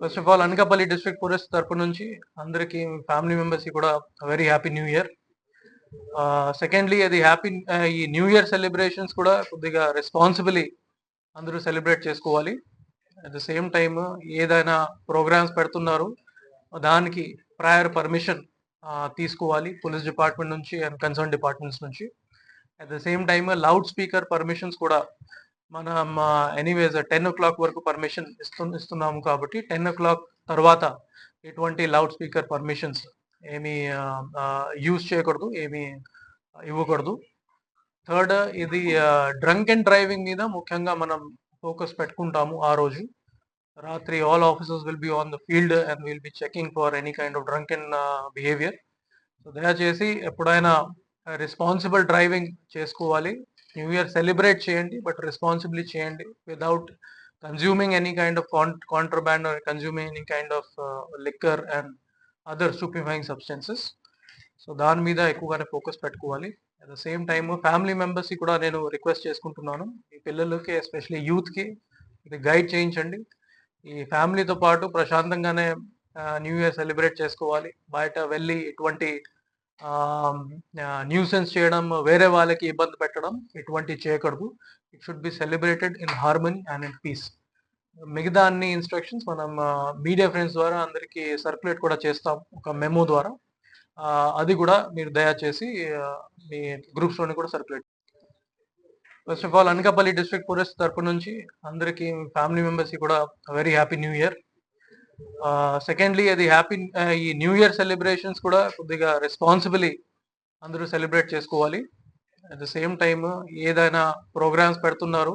First of all Anakapalli district police తరపు నుంచి అందరికి ఫ్యామిలీ మెంబర్స్ కూడా very happy new year secondly అది హ్యాపీ ఈ న్యూ ఇయర్ సెలబ్రేషన్స్ కూడా కొద్దిగా రెస్పాన్సిబిలీ అందరూ సెలబ్రేట్ చేసుకోవాలి. అట్ ద సేమ్ టైమ్ ఏదైనా ప్రోగ్రామ్స్ పెడుతున్నారు దానికి ప్రయర్ పర్మిషన్ తీసుకోవాలి పోలీస్ డిపార్ట్మెంట్ నుంచి అండ్ కన్సర్న్ డిపార్ట్మెంట్స్ నుంచి. At the same time loudspeaker permissions కూడా మనం ఎనీవేస్ టెన్ ఓ క్లాక్ వరకు పర్మిషన్ ఇస్తు ఇస్తున్నాము కాబట్టి టెన్ ఓ క్లాక్ తర్వాత ఎటువంటి లౌడ్ స్పీకర్ పర్మిషన్స్ ఏమీ యూజ్ చేయకూడదు ఏమీ ఇవ్వకూడదు. థర్డ్ ఇది డ్రంక్ అండ్ డ్రైవింగ్ మీద ముఖ్యంగా మనం ఫోకస్ పెట్టుకుంటాము ఆ రోజు. రాత్రి all officers will be on the field and will be checking for any kind of drunk and behaviour so దయచేసి ఎప్పుడైనా రెస్పాన్సిబుల్ డ్రైవింగ్ చేసుకోవాలి. న్యూ ఇయర్ సెలబ్రేట్ చేయండి బట్ రెస్పాన్సిబ్లీ చేయండి without consuming any kind of contraband or consuming any kind of liquor and other stupefying substances so దాని మీద ఎక్కువగానే focus పెట్టుకోవాలి. At the same time family మెంబర్స్కి కూడా నేను రిక్వెస్ట్ చేసుకుంటున్నాను. ఈ పిల్లలకి ఎస్పెషలీ యూత్కి ఇది గైడ్ చేయించండి. ఈ ఫ్యామిలీతో పాటు ప్రశాంతంగానే న్యూ ఇయర్ సెలబ్రేట్ చేసుకోవాలి. బయట వెళ్ళి ఎటువంటి న్యూసెన్స్ చేయడం వేరే వాళ్ళకి ఇబ్బంది పెట్టడం ఎటువంటి చేయకూడదు. It should be celebrated in harmony and in peace మిగతా అన్ని ఇన్స్ట్రక్షన్స్ మనం మీడియా ఫ్రెండ్స్ ద్వారా అందరికీ సర్క్యులేట్ కూడా చేస్తాం ఒక మెమో ద్వారా. అది కూడా మీరు దయచేసి మీ గ్రూప్స్లోని కూడా circulate first of all Anakapalli district police తరపు నుంచి అందరికీ ఫ్యామిలీ మెంబర్స్కి కూడా very happy new year secondly అది హ్యాపీ ఈ న్యూ ఇయర్ సెలబ్రేషన్స్ కూడా కొద్దిగా రెస్పాన్సిబిలీ అందరూ సెలబ్రేట్ చేసుకోవాలి. అట్ ద సేమ్ టైమ్ ఏదైనా ప్రోగ్రామ్స్ పెడుతున్నారు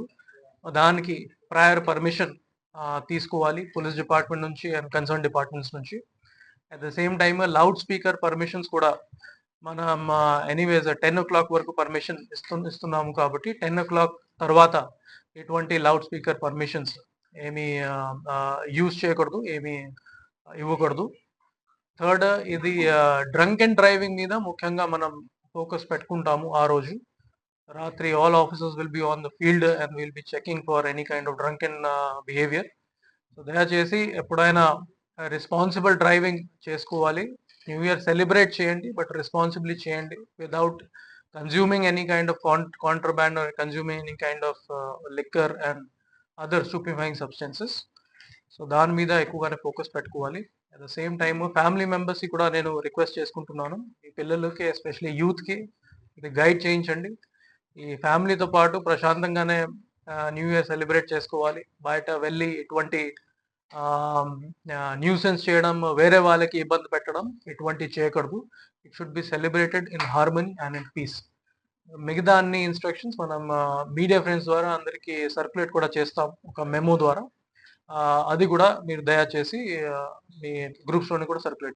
దానికి ప్రయర్ పర్మిషన్ తీసుకోవాలి పోలీస్ డిపార్ట్మెంట్ నుంచి అండ్ కన్సర్న్ డిపార్ట్మెంట్స్ నుంచి. At the same time loudspeaker permissions కూడా మనం ఎనీవేస్ టెన్ ఓ క్లాక్ వరకు పర్మిషన్ ఇస్తు ఇస్తున్నాము కాబట్టి టెన్ ఓ క్లాక్ తర్వాత ఎటువంటి లౌడ్ స్పీకర్ పర్మిషన్స్ ఏమి యూజ్ చేయకూడదు ఏమీ ఇవ్వకూడదు. థర్డ్ ఇది డ్రంక్ అండ్ డ్రైవింగ్ మీద ముఖ్యంగా మనం ఫోకస్ పెట్టుకుంటాము ఆ రోజు. రాత్రి all officers will be on the field and will be checking for any kind of drunk and behaviour. So దయచేసి ఎప్పుడైనా రెస్పాన్సిబుల్ డ్రైవింగ్ చేసుకోవాలి. న్యూ ఇయర్ సెలబ్రేట్ చేయండి బట్ రెస్పాన్సిబిలి చేయండి without consuming any kind of contraband or consuming any kind of liquor and other stupefying substances so దాని మీద ఎక్కువగానే focus పెట్టుకోవాలి. At the same time family మెంబర్స్కి కూడా నేను రిక్వెస్ట్ చేసుకుంటున్నాను. ఈ పిల్లలకి ఎస్పెషలీ యూత్కి ఇది గైడ్ చేయించండి. ఈ ఫ్యామిలీతో పాటు ప్రశాంతంగానే న్యూ ఇయర్ సెలబ్రేట్ చేసుకోవాలి. బయట వెళ్ళి ఎటువంటి న్యూసెన్స్ చేయడం వేరే వాళ్ళకి ఇబ్బంది పెట్టడం ఎటువంటి చేయకూడదు. It should be celebrated in harmony and in peace మిగతా అన్ని ఇన్స్ట్రక్షన్స్ మనం మీడియా ఫ్రెండ్స్ ద్వారా అందరికీ సర్క్యులేట్ కూడా చేస్తాం ఒక మెమో ద్వారా. అది కూడా మీరు దయచేసి మీ గ్రూప్స్లోని కూడా సర్క్యులేట్